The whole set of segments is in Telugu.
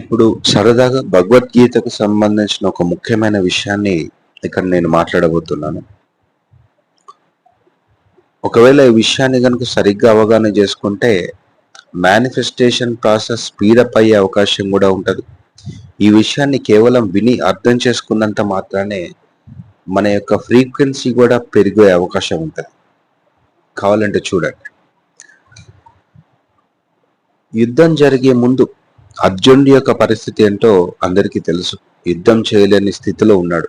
ఇప్పుడు సరదాగా భగవద్గీతకు సంబంధించిన ఒక ముఖ్యమైన విషయాన్ని ఇక్కడ నేను మాట్లాడబోతున్నాను. ఒకవేళ ఈ విషయాన్ని కనుక సరిగ్గా అవగాహన చేసుకుంటే మేనిఫెస్టేషన్ ప్రాసెస్ స్పీడప్ అయ్యే అవకాశం కూడా ఉంటుంది. ఈ విషయాన్ని కేవలం విని అర్థం చేసుకున్నంత మాత్రానే మన యొక్క ఫ్రీక్వెన్సీ కూడా పెరిగే అవకాశం ఉంటుంది. కావాలంటే చూడండి. యుద్ధం జరిగే ముందు అర్జునుడి యొక్క పరిస్థితి ఏంటో అందరికీ తెలుసు. యుద్ధం చేయలేని స్థితిలో ఉన్నాడు.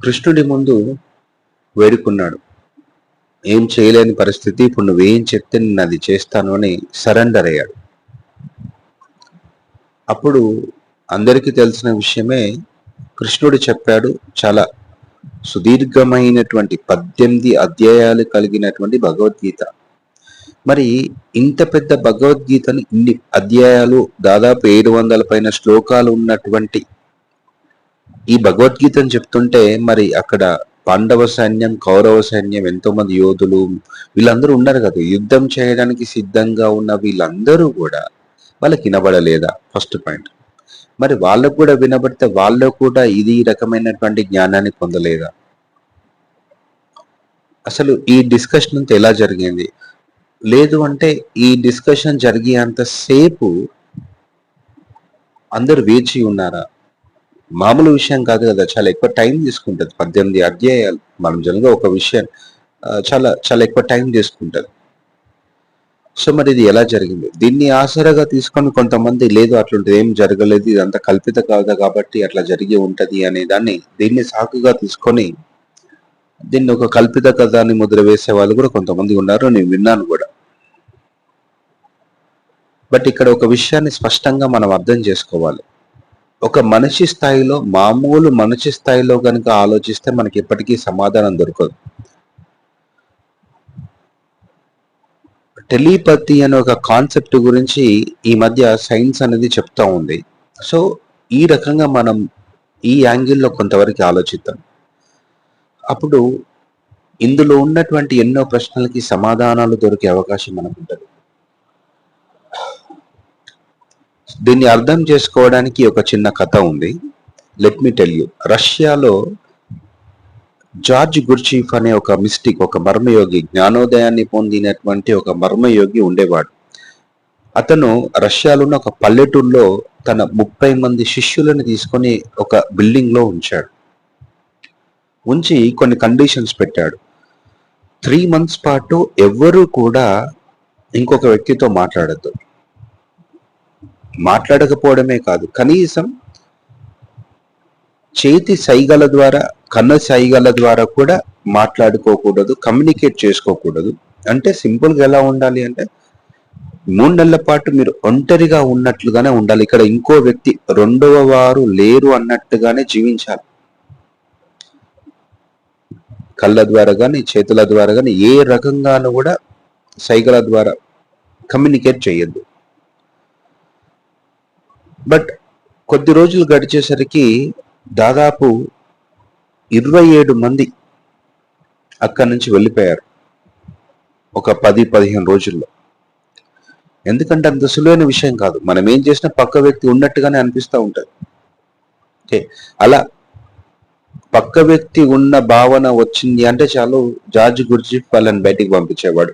కృష్ణుడి ముందు వేడుకున్నాడు. ఏం చేయలేని పరిస్థితి ఇప్పుడు నువ్వేం చెప్తే నేను అది చేస్తాను అని సరెండర్ అయ్యాడు. అప్పుడు అందరికీ తెలిసిన విషయమే కృష్ణుడు చెప్పాడు చాలా సుదీర్ఘమైనటువంటి పద్దెనిమిది అధ్యాయాలు కలిగినటువంటి భగవద్గీత. మరి ఇంత పెద్ద భగవద్గీతను ఇన్ని అధ్యాయాలు దాదాపు ఏడు వందల పైన శ్లోకాలు ఉన్నటువంటి ఈ భగవద్గీతను చెప్తుంటే మరి అక్కడ పాండవ సైన్యం కౌరవ సైన్యం ఎంతో మంది యోధులు వీళ్ళందరూ ఉన్నారు కదా. యుద్ధం చేయడానికి సిద్ధంగా ఉన్న వీళ్ళందరూ కూడా వాళ్ళకి వినబడలేదా? ఫస్ట్ పాయింట్ మరి వాళ్ళకు కూడా వినబడితే వాళ్ళు కూడా ఇది రకమైనటువంటి జ్ఞానాన్ని పొందలేదా? అసలు ఈ డిస్కషన్ అంతా ఎలా జరిగింది? లేదు అంటే ఈ డిస్కషన్ జరిగేంత సేపు అందరు వేచి ఉన్నారా? మామూలు విషయం కాదు కదా చాలా ఎక్కువ టైం తీసుకుంటుంది. పద్దెనిమిది అధ్యాయాలు మనం జనగా ఒక విషయం చాలా చాలా ఎక్కువ టైం తీసుకుంటుంది. సో మరి ఇది ఎలా జరిగింది? దీన్ని ఆసరాగా తీసుకొని కొంతమంది లేదు అట్లాంటిది ఏం జరగలేదు ఇదంతా కల్పిత కాదు కాబట్టి అట్లా జరిగి ఉంటది అనే దాన్ని దీన్ని సాకుగా తీసుకొని దీన్ని ఒక కల్పిత కథ అని ముద్ర వేసే వాళ్ళు కూడా కొంతమంది ఉన్నారు నేను విన్నాను కూడా. బట్ ఇక్కడ ఒక విషయాన్ని స్పష్టంగా మనం అర్థం చేసుకోవాలి. ఒక మనిషి స్థాయిలో మామూలు మనిషి స్థాయిలో కనుక ఆలోచిస్తే మనకి ఎప్పటికీ సమాధానం దొరకదు. టెలిపతి అనే ఒక కాన్సెప్ట్ గురించి ఈ మధ్య సైన్స్ అనేది చెప్తా ఉంది. సో ఈ రకంగా మనం ఈ యాంగిల్లో కొంతవరకు ఆలోచిద్దాం. అప్పుడు ఇందులో ఉన్నటువంటి ఎన్నో ప్రశ్నలకి సమాధానాలు దొరికే అవకాశం మనకు ఉంటుంది దీన్ని అర్థం చేసుకోవడానికి ఒక చిన్న కథ ఉంది. లెట్ మీ టెల్ యూ రష్యాలో జార్జ్ గుర్చీఫ్ అనే ఒక మిస్టిక్ ఒక మర్మయోగి జ్ఞానోదయాన్ని పొందినటువంటి ఒక మర్మయోగి ఉండేవాడు. అతను రష్యాలో ఉన్న ఒక పల్లెటూరులో తన ముప్పై మంది శిష్యులను తీసుకొని ఒక బిల్డింగ్లో ఉంచాడు. ఉంచి కొన్ని కండిషన్స్ పెట్టాడు. త్రీ మంత్స్ పాటు ఎవ్వరూ కూడా ఇంకొక వ్యక్తితో మాట్లాడద్దు. మాట్లాడకపోవడమే కాదు కనీసం చేతి సైగల ద్వారా కన్న సైగల ద్వారా కూడా మాట్లాడుకోకూడదు కమ్యూనికేట్ చేసుకోకూడదు. అంటే సింపుల్గా ఎలా ఉండాలి అంటే మూడు నెలల పాటు మీరు ఒంటరిగా ఉన్నట్లుగానే ఉండాలి. ఇక్కడ ఇంకో వ్యక్తి రెండవ వారు లేరు అన్నట్టుగానే జీవించాలి. కళ్ళ ద్వారా కానీ చేతుల ద్వారా కానీ ఏ రకంగానూ కూడా సైగల ద్వారా కమ్యూనికేట్ చేయొద్దు. బట్ కొద్ది రోజులు గడిచేసరికి దాదాపు ఇరవై ఏడు మంది అక్కడి నుంచి వెళ్ళిపోయారు. ఒక పది పదిహేను రోజుల్లో. ఎందుకంటే అంత సులువైన విషయం కాదు. మనం ఏం చేసినా పక్క వ్యక్తి ఉన్నట్టుగానే అనిపిస్తూ ఉంటుంది. ఓకే. అలా పక్క వ్యక్తి ఉన్న భావన వచ్చింది అంటే చాలు జార్జ్ గురించి వాళ్ళని బయటికి పంపించేవాడు.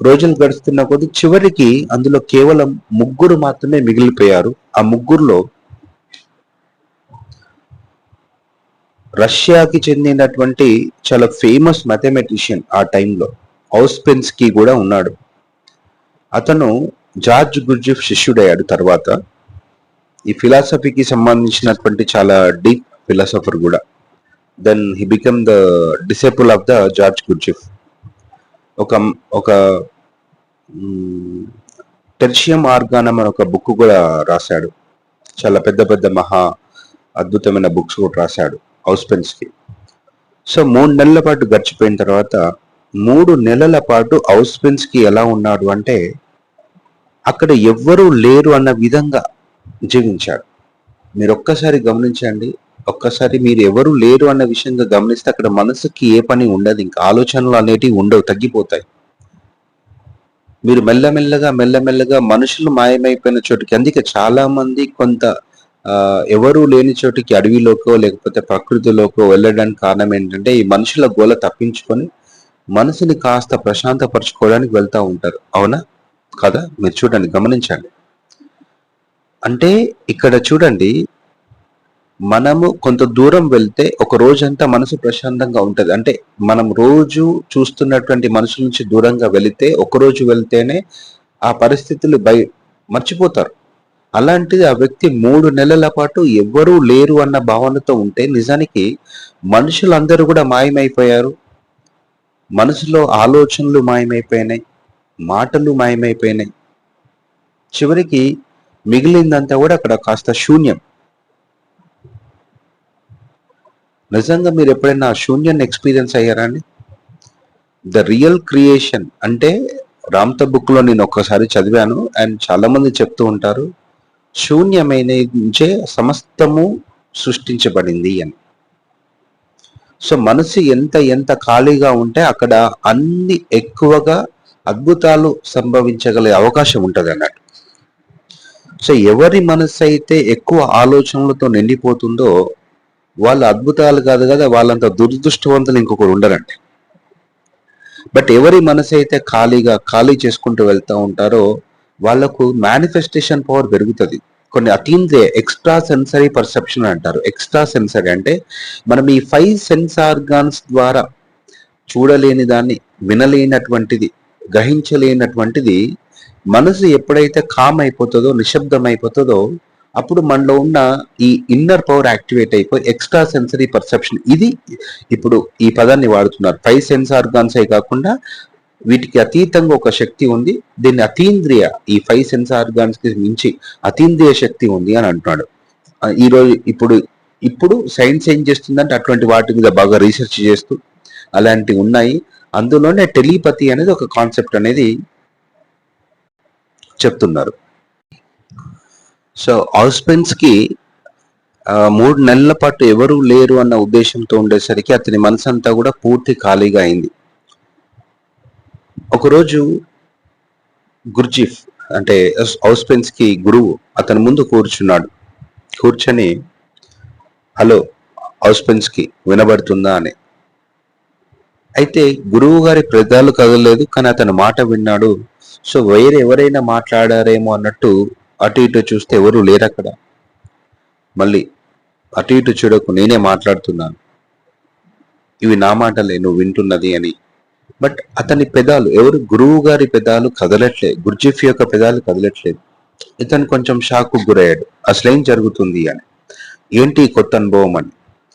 రోజులు గడుస్తున్న కొద్ది చివరికి అందులో కేవలం ముగ్గురు మాత్రమే మిగిలిపోయారు. ఆ ముగ్గురులో రష్యాకి చెందినటువంటి చాలా ఫేమస్ మ్యాథమెటిషియన్ ఆ టైంలో హౌస్పెన్స్కి కూడా ఉన్నాడు. అతను జార్జ్ గుర్జిఫ్ శిష్యుడయ్యాడు తర్వాత. ఈ ఫిలాసఫీకి సంబంధించినటువంటి చాలా డీప్ ఫిలాసఫర్ కూడా. Then he become the disciple of the George Gurdjieff ఒక ఒక టెర్షియం ఆర్గానం అని ఒక బుక్ కూడా రాశాడు. చాలా పెద్ద పెద్ద మహా అద్భుతమైన బుక్స్ కూడా రాశాడు హౌస్పెన్స్కి సో మూడు నెలల పాటు గడిచిపోయిన తర్వాత మూడు నెలల పాటు హౌస్పెన్స్కి ఎలా ఉన్నాడు అంటే అక్కడ ఎవ్వరూ లేరు అన్న విధంగా జీవించాడు. మీరు ఒక్కసారి గమనించండి ఒక్కసారి మీరు ఎవరు లేరు అన్న విషయంగా గమనిస్తే అక్కడ మనసుకి ఏ పని ఉండదు ఇంకా ఆలోచనలు అనేటివి ఉండవు తగ్గిపోతాయి. మీరు మెల్లమెల్లగా మెల్లమెల్లగా మనుషులు మాయమైపోయిన చోటుకి అందుకే చాలా మంది కొంత ఎవరూ ఎవరు లేని చోటికి అడవిలోకో లేకపోతే ప్రకృతిలోకో వెళ్ళడానికి కారణం ఏంటంటే ఈ మనుషుల గోల తప్పించుకొని మనసుని కాస్త ప్రశాంతపరచుకోవడానికి వెళ్తూ ఉంటారు. అవునా? కదా? మీరు చూడండి గమనించండి. అంటే ఇక్కడ చూడండి మనము కొంత దూరం వెళ్తే ఒక రోజంతా మనసు ప్రశాంతంగా ఉంటది. అంటే మనం రోజు చూస్తున్నటువంటి మనుషుల నుంచి దూరంగా వెళితే ఒకరోజు వెళ్తేనే ఆ పరిస్థితులు బయ మర్చిపోతారు. అలాంటిది ఆ వ్యక్తి మూడు నెలల పాటు ఎవ్వరూ లేరు అన్న భావనతో ఉంటే నిజానికి మనుషులందరూ కూడా మాయమైపోయారు. మనసులో ఆలోచనలు మాయమైపోయినాయి మాటలు మాయమైపోయినాయి. చివరికి మిగిలిందంతా కూడా అక్కడ కాస్త శూన్యం. నిజంగా మీరు ఎప్పుడైనా శూన్యం ఎక్స్పీరియన్స్ అయ్యారా అండి? ద రియల్ క్రియేషన్ అంటే రామ్త బుక్లో నేను ఒక్కసారి చదివాను అండ్ చాలామంది చెప్తూ ఉంటారు శూన్యమైన నుంచే సమస్తము సృష్టించబడింది అని. సో మనసు ఎంత ఎంత ఖాళీగా ఉంటే అక్కడ అన్ని ఎక్కువగా అద్భుతాలు సంభవించగలిగే అవకాశం ఉంటుంది అన్నట్టు సో ఎవరి మనసు అయితే ఎక్కువ ఆలోచనలతో నిండిపోతుందో వాళ్ళ అద్భుతాలు కాదు కదా వాళ్ళంత దురదృష్టవంతులు ఇంకొకరు ఉండరండి. బట్ ఎవరి మనసు అయితే ఖాళీగా ఖాళీ చేసుకుంటూ వెళ్తూ ఉంటారో వాళ్ళకు మేనిఫెస్టేషన్ పవర్ పెరుగుతుంది. కొన్ని అతీంద్రియ ఎక్స్ట్రా సెన్సరీ పర్సెప్షన్ అంటారు. ఎక్స్ట్రా సెన్సరీ అంటే మనం ఈ ఫైవ్ సెన్స్ ఆర్గాన్స్ ద్వారా చూడలేని దాన్ని వినలేనటువంటిది గ్రహించలేనటువంటిది మనసు ఎప్పుడైతే కామ్ అయిపోతుందో నిశ్శబ్దం అయిపోతుందో అప్పుడు మనలో ఉన్న ఈ ఇన్నర్ పవర్ యాక్టివేట్ అయిపోయి ఎక్స్ట్రా సెన్సరీ పర్సెప్షన్ ఇది ఇప్పుడు ఈ పదాన్ని వాడుతున్నారు. ఫైవ్ సెన్స్ ఆర్గాన్సే కాకుండా వీటికి అతీతంగా ఒక శక్తి ఉంది. దీన్ని అతీంద్రియ ఈ ఫైవ్ సెన్స్ ఆర్గాన్స్కి మించి అతీంద్రియ శక్తి ఉంది అని అంటున్నాడు. ఈరోజు ఇప్పుడు ఇప్పుడు సైన్స్ ఏం చేస్తుందంటే అటువంటి వాటి మీద బాగా రీసెర్చ్ చేస్తూ అలాంటివి ఉన్నాయి. అందులోనే టెలిపతి అనేది ఒక కాన్సెప్ట్ అనేది చెప్తున్నారు. సో హౌస్బెండ్స్కి మూడు నెలల పాటు ఎవరు లేరు అన్న ఉద్దేశంతో ఉండేసరికి అతని మనసు అంతా కూడా పూర్తి ఖాళీగా అయింది. ఒకరోజు గుర్జీఫ్ అంటే హౌస్బెండ్స్కి గురువు అతని ముందు కూర్చున్నాడు. కూర్చొని హలో హౌస్బెండ్స్కి వినబడుతుందా? అని. అయితే గురువు గారి ప్రదాలు కదలలేదు కానీ అతని మాట విన్నాడు సో వైర్ ఎవరైనా మాట్లాడారేమో అన్నట్టు అటు ఇటు చూస్తే ఎవరు లేరు అక్కడ. మళ్ళీ అటు ఇటు చూడకు నేనే మాట్లాడుతున్నాను. ఇవి నా మాటలే నువ్వు వింటున్నది అని. బట్ అతని పెదాలు ఎవరు గురువు గారి పెదాలు కదలట్లే గుర్జిఫ్ యొక్క పెదాలు కదలట్లేదు. ఇతను కొంచెం షాక్ గురయ్యాడు. అసలేం జరుగుతుంది అని. ఏంటి కొత్త అనుభవం అని.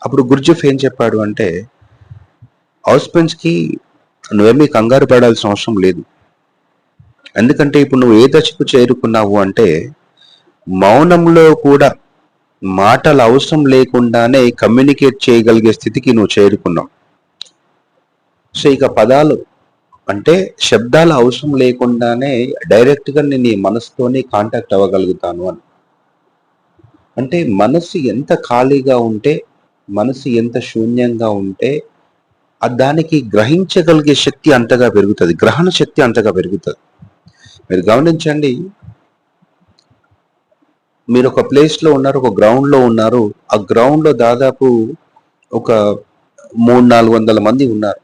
అప్పుడు గుర్జిఫ్ ఏం చెప్పాడు అంటే హౌస్బెండ్స్కి నువ్వేమీ కంగారు పడాల్సిన అవసరం లేదు. ఎందుకంటే ఇప్పుడు నువ్వు ఏ దశకు చేరుకున్నావు అంటే మౌనంలో కూడా మాటలు అవసరం లేకుండానే కమ్యూనికేట్ చేయగలిగే స్థితికి నువ్వు చేరుకున్నావు. సో ఇక పదాలు అంటే శబ్దాలు అవసరం లేకుండానే డైరెక్ట్గా నేను నీ మనసుతోనే కాంటాక్ట్ అవ్వగలుగుతాను అని. అంటే మనసు ఎంత ఖాళీగా ఉంటే మనసు ఎంత శూన్యంగా ఉంటే దానికి గ్రహించగలిగే శక్తి అంతగా పెరుగుతుంది గ్రహణ శక్తి అంతగా పెరుగుతుంది. మీరు గమనించండి. మీరు ఒక ప్లేస్లో ఉన్నారు ఒక గ్రౌండ్లో ఉన్నారు. ఆ గ్రౌండ్లో దాదాపు ఒక మూడు నాలుగు వందల మంది ఉన్నారు.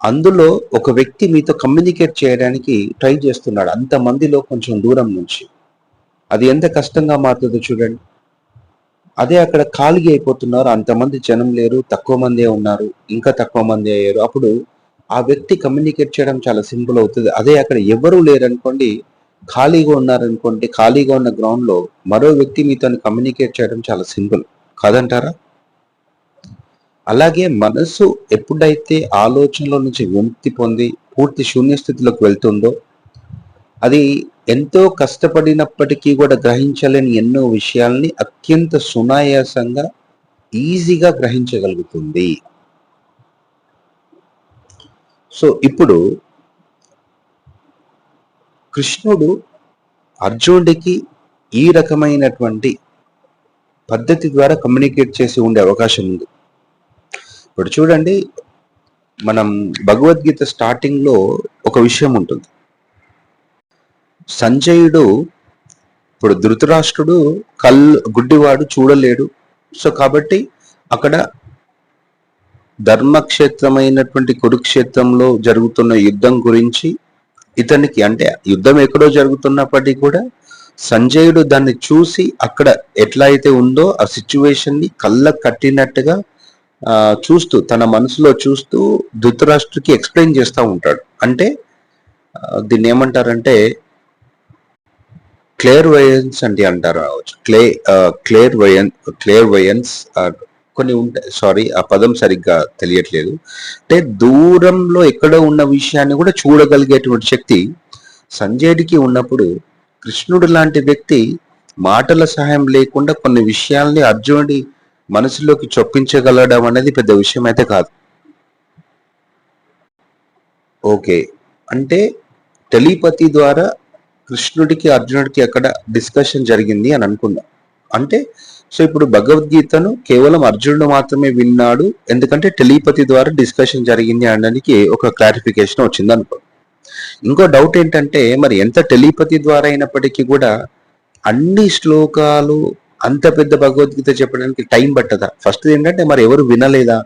అందులో ఒక వ్యక్తి మీతో కమ్యూనికేట్ చేయడానికి ట్రై చేస్తున్నాడు. అంత మందిలో కొంచెం దూరం నుంచి. అది ఎంత కష్టంగా మారుతుందో చూడండి. అదే అక్కడ ఖాళీ అయిపోతున్నారు. అంతమంది జనం లేరు తక్కువ మందే ఉన్నారు ఇంకా తక్కువ మంది అయ్యారు. అప్పుడు ఆ వ్యక్తి కమ్యూనికేట్ చేయడం చాలా సింపుల్ అవుతుంది. అదే అక్కడ ఎవరూ లేరనుకోండి ఖాళీగా ఉన్నారనుకోండి ఖాళీగా ఉన్న గ్రౌండ్లో మరో వ్యక్తి మీతో కమ్యూనికేట్ చేయడం చాలా సింపుల్ కాదంటారా? అలాగే మనసు ఎప్పుడైతే ఆలోచనలో నుంచి విముక్తి పొంది పూర్తి శూన్య స్థితిలోకి వెళ్తుందో అది ఎంతో కష్టపడినప్పటికీ కూడా గ్రహించలేని ఎన్నో విషయాల్ని అత్యంత సునాయాసంగా ఈజీగా గ్రహించగలుగుతుంది. సో ఇప్పుడు కృష్ణుడు అర్జునుడికి ఈ రకమైనటువంటి పద్ధతి ద్వారా కమ్యూనికేట్ చేసి ఉండే అవకాశం ఉంది. ఇప్పుడు చూడండి మనం భగవద్గీత స్టార్టింగ్లో ఒక విషయం ఉంటుంది. సంజయుడు ఇప్పుడు ధృతరాష్ట్రుడు కళ్ళు గుడ్డివాడు చూడలేడు. సో కాబట్టి అక్కడ ధర్మక్షేత్రమైనటువంటి కురుక్షేత్రంలో జరుగుతున్న యుద్ధం గురించి ఇతనికి అంటే యుద్ధం ఎక్కడో జరుగుతున్నప్పటికీ కూడా సంజయుడు దాన్ని చూసి అక్కడ ఎట్లా అయితే ఉందో ఆ సిచ్యువేషన్ని కళ్ళ కట్టినట్టుగా చూస్తూ తన మనసులో చూస్తూ ధృతరాష్ట్రుకి ఎక్స్ప్లెయిన్ చేస్తూ ఉంటాడు. అంటే దీన్ని ఏమంటారంటే క్లియర్ వయన్స్ అంటే అంటారు క్లే క్లియర్ వయన్ క్లియర్ వయన్స్ కొన్ని ఉంటాయి. సారీ ఆ పదం సరిగ్గా తెలియట్లేదు. అంటే దూరంలో ఎక్కడో ఉన్న విషయాన్ని కూడా చూడగలిగేటువంటి శక్తి సంజయుడికి ఉన్నప్పుడు కృష్ణుడు లాంటి వ్యక్తి మాటల సహాయం లేకుండా కొన్ని విషయాల్ని అర్జునుడి మనసులోకి చొప్పించగలడం అనేది పెద్ద విషయం అయితే కాదు. ఓకే. అంటే టెలిపతి ద్వారా కృష్ణుడికి అర్జునుడికి అక్కడ డిస్కషన్ జరిగింది అని అనుకుందాం. అంటే సో ఇప్పుడు భగవద్గీతను కేవలం అర్జునుడు మాత్రమే విన్నాడు ఎందుకంటే టెలిపతి ద్వారా డిస్కషన్ జరిగింది అనడానికి ఒక క్లారిఫికేషన్ వచ్చింది అనుకో. ఇంకో డౌట్ ఏంటంటే మరి ఎంత టెలిపతి ద్వారా అయినప్పటికీ కూడా అన్ని శ్లోకాలు అంత పెద్ద భగవద్గీత చెప్పడానికి టైం పట్టదా? ఫస్ట్ ఏంటంటే మరి ఎవరు వినలేదా?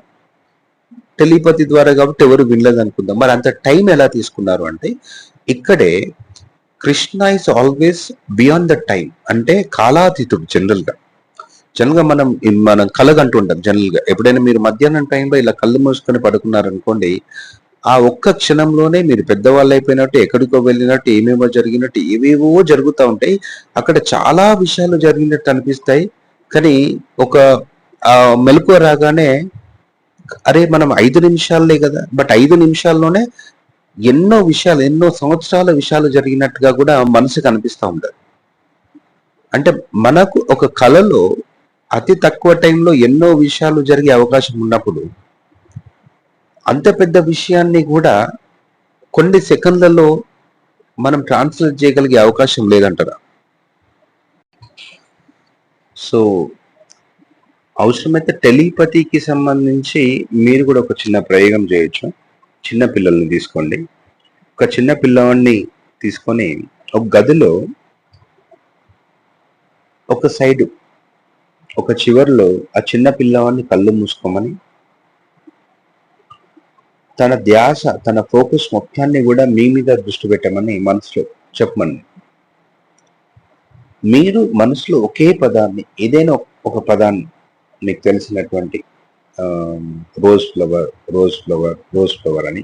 టెలిపతి ద్వారా కాబట్టి ఎవరు వినలేదు అనుకుందాం. మరి అంత టైం ఎలా తీసుకున్నారు అంటే ఇక్కడే Krishna is always beyond the time అంటే కాలాతీతుడు జనరల్గా జనరల్గా మనం మనం కలగంటుంటాం జనరల్గా. ఎప్పుడైనా మీరు మధ్యాహ్నం టైంలో ఇలా కళ్ళు మూసుకొని పడుకున్నారనుకోండి ఆ ఒక్క క్షణంలోనే మీరు పెద్దవాళ్ళు అయిపోయినట్టు ఎక్కడికో వెళ్ళినట్టు ఏమేమో జరిగినట్టు ఏవేవో జరుగుతూ ఉంటాయి. అక్కడ చాలా విషయాలు జరిగినట్టు అనిపిస్తాయి. కానీ ఒక మెలకు రాగానే అరే మనం ఐదు నిమిషాలే కదా బట్ ఐదు నిమిషాల్లోనే ఎన్నో విషయాలు ఎన్నో సంవత్సరాల విషయాలు జరిగినట్టుగా కూడా మనసుకు అనిపిస్తూ ఉంటుంది. అంటే మనకు ఒక కళలో అతి తక్కువ టైంలో ఎన్నో విషయాలు జరిగే అవకాశం ఉన్నప్పుడు అంత పెద్ద విషయాన్ని కూడా కొన్ని సెకండ్లలో మనం ట్రాన్స్లేట్ చేయగలిగే అవకాశం లేదంటారా? సో అవసరమైతే టెలిపతికి సంబంధించి మీరు కూడా ఒక చిన్న ప్రయోగం చేయొచ్చు. చిన్న పిల్లల్ని తీసుకోండి. ఒక చిన్న పిల్లవాడిని తీసుకొని ఒక గదిలో ఒక సైడ్ ఒక చివర్లో ఆ చిన్న పిల్లవాడిని కళ్ళు మూసుకోమని తన ధ్యాస తన ఫోకస్ మొత్తాన్ని కూడా మీ మీద దృష్టి పెట్టమని మనసులో చెప్పమని. మీరు మనసులో ఒకే పదాన్ని ఏదైనా ఒక- పదాన్ని మీకు తెలిసినటువంటి rose flower rose flower rose flower అని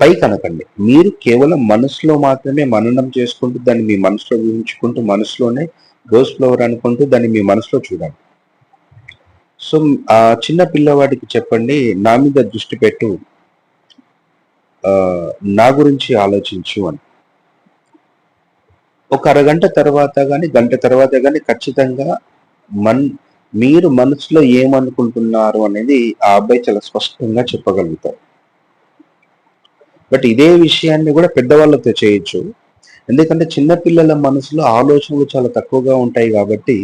పై కనకండి మీరు కేవలం మనసులో మాత్రమే మననం చేసుకుంటూ దాన్ని మీ మనసులో ఊహించుకుంటూ మనసులోనే రోజ్ ఫ్లవర్ అనుకుంటూ దాన్ని మీ మనసులో చూడండి. సో ఆ చిన్న పిల్లవాడికి చెప్పండి నా మీద దృష్టి పెట్టు నా గురించి ఆలోచించు అని. ఒక అరగంట తర్వాత కానీ గంట తర్వాత కానీ ఖచ్చితంగా మన్ మీరు మనసులో ఏమనుకుంటున్నారు అనేది ఆ అబ్బాయి చాలా స్పష్టంగా చెప్పగలుగుతారు. బట్ ఇదే విషయాన్ని కూడా పెద్దవాళ్ళతో చేయొచ్చు. ఎందుకంటే చిన్నపిల్లల మనసులో ఆలోచనలు చాలా తక్కువగా ఉంటాయి కాబట్టి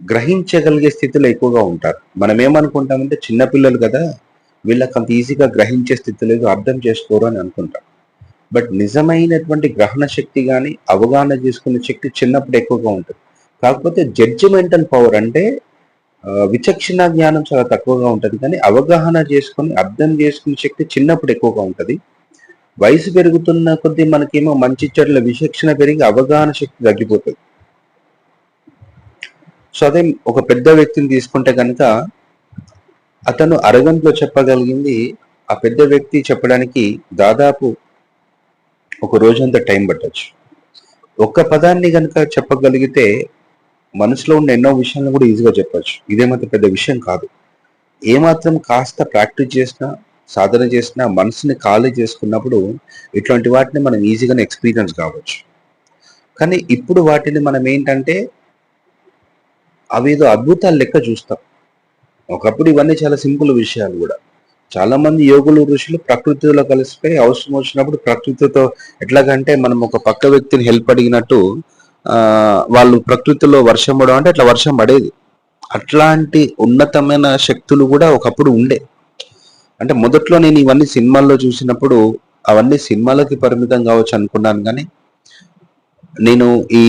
గ్రహించగలిగే స్థితిలో ఎక్కువగా ఉంటారు. మనం ఏమనుకుంటామంటే చిన్నపిల్లలు కదా వీళ్ళకి అంత ఈజీగా గ్రహించే స్థితి లేదు అర్థం చేసుకోరు అని అనుకుంటాం. బట్ నిజమైనటువంటి గ్రహణ శక్తి కానీ అవగాహన చేసుకునే శక్తి చిన్నప్పుడు ఎక్కువగా ఉంటుంది. కాకపోతే జడ్జిమెంటల్ పవర్ అంటే విచక్షణ జ్ఞానం చాలా తక్కువగా ఉంటుంది. కానీ అవగాహన చేసుకొని అర్థం చేసుకునే శక్తి చిన్నప్పుడు ఎక్కువగా ఉంటుంది. వయసు పెరుగుతున్న కొద్దీ మనకేమో మంచి చెడుల విచక్షణ పెరిగి అవగాహన శక్తి తగ్గిపోతుంది. సో అదే ఒక పెద్ద వ్యక్తిని తీసుకుంటే కనుక అతను అరగంటలో చెప్పగలిగింది. ఆ పెద్ద వ్యక్తి చెప్పడానికి దాదాపు ఒక రోజంతా టైం పట్టచ్చు. ఒక్క పదాన్ని కనుక చెప్పగలిగితే మనసులో ఉన్న ఎన్నో విషయాలను కూడా ఈజీగా చెప్పచ్చు. ఇదేమంత పెద్ద విషయం కాదు. ఏమాత్రం కాస్త ప్రాక్టీస్ చేసినా సాధన చేసిన మనసుని ఖాళీ చేసుకున్నప్పుడు ఇట్లాంటి వాటిని మనం ఈజీగానే ఎక్స్పీరియన్స్ కావచ్చు. కానీ ఇప్పుడు వాటిని మనం ఏంటంటే అవేదో అద్భుతాలు లెక్క చూస్తాం. ఒకప్పుడు ఇవన్నీ చాలా సింపుల్ విషయాలు కూడా. చాలా మంది యోగులు ఋషులు ప్రకృతిలో కలిసిపోయి అవసరం వచ్చినప్పుడు ప్రకృతితో ఎట్లాగంటే మనం ఒక పక్క వ్యక్తిని హెల్ప్ అడిగినట్టు వాళ్ళు ప్రకృతిలో వర్షం పడడం అంటే అట్లా వర్షం పడేది. అట్లాంటి ఉన్నతమైన శక్తులు కూడా ఒకప్పుడు ఉండే. అంటే మొదట్లో నేను ఇవన్నీ సినిమాల్లో చూసినప్పుడు అవన్నీ సినిమాలకి పరిమితం కావచ్చు అనుకున్నాను కానీ నేను ఈ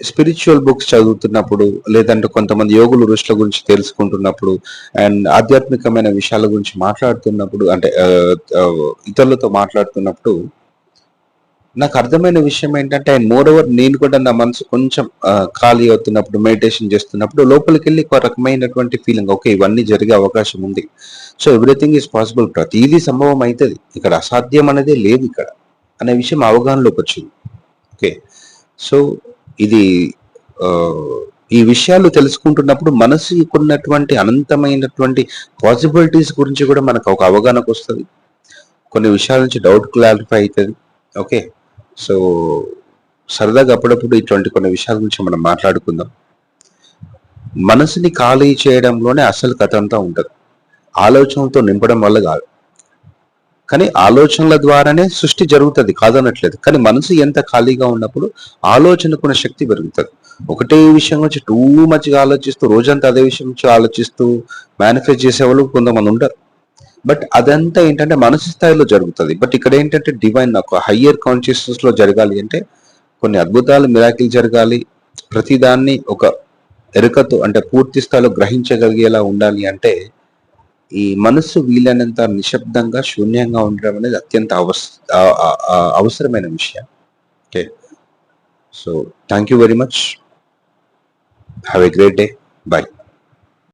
స్పిరిచువల్ బుక్స్ చదువుతున్నప్పుడు లేదంటే కొంతమంది యోగులు ఋషుల గురించి తెలుసుకుంటున్నప్పుడు అండ్ ఆధ్యాత్మికమైన విషయాల గురించి మాట్లాడుతున్నప్పుడు అంటే ఇతరులతో మాట్లాడుతున్నప్పుడు నాకు అర్థమైన విషయం ఏంటంటే అండ్ మోర్ ఓవర్ నేను కూడా నా మనసు కొంచెం ఖాళీ అవుతున్నప్పుడు మెడిటేషన్ చేస్తున్నప్పుడు లోపలికి వెళ్ళి ఒక రకమైనటువంటి ఫీలింగ్ ఓకే ఇవన్నీ జరిగే అవకాశం ఉంది. సో ఎవ్రీథింగ్ ఈజ్ పాసిబుల్ ప్రతిదీ సంభవం అవుతుంది ఇక్కడ అసాధ్యం అనేది లేదు ఇక్కడ అనే విషయం అవగాహనలోకి వచ్చింది. ఓకే సో ఇది ఈ విషయాలు తెలుసుకుంటున్నప్పుడు మనసుకు ఉన్నటువంటి అనంతమైనటువంటి పాసిబిలిటీస్ గురించి కూడా మనకు ఒక అవగాహనకు వస్తుంది కొన్ని విషయాల నుంచి డౌట్ క్లారిఫై అవుతుంది ఓకే సో సరదాగా అప్పుడప్పుడు ఇటువంటి కొన్ని విషయాల గురించి మనం మాట్లాడుకుందాం. మనసుని ఖాళీ చేయడంలోనే అసలు కథ అంతా ఉంటుంది ఆలోచనలతో నింపడం వల్ల కాదు. కానీ ఆలోచనల ద్వారానే సృష్టి జరుగుతుంది కాదనట్లేదు. కానీ మనసు ఎంత ఖాళీగా ఉన్నప్పుడు ఆలోచనకున్న శక్తి పెరుగుతుంది. ఒకటే విషయం గురించి టూ మచ్గా ఆలోచిస్తూ రోజంతా అదే విషయం గురించి ఆలోచిస్తూ మేనిఫెస్ట్ చేసేవాళ్ళు కొంతమంది ఉంటారు. బట్ అదంతా ఏంటంటే మనసు స్థాయిలో జరుగుతుంది. బట్ ఇక్కడ ఏంటంటే డివైన్ ఒక హయ్యర్ కాన్షియస్నెస్లో జరగాలి అంటే కొన్ని అద్భుతాలు మిరాకిల్ జరగాలి. ప్రతిదాన్ని ఒక ఎరుకతో అంటే పూర్తి స్థాయిలో గ్రహించగలిగేలా ఉండాలి అంటే ఈ మనసు వీలైనంత నిశ్శబ్దంగా శూన్యంగా ఉండడం అనేది అత్యంత అవస్ అవసరమైన విషయం. Okay? So thank you very much have a great day bye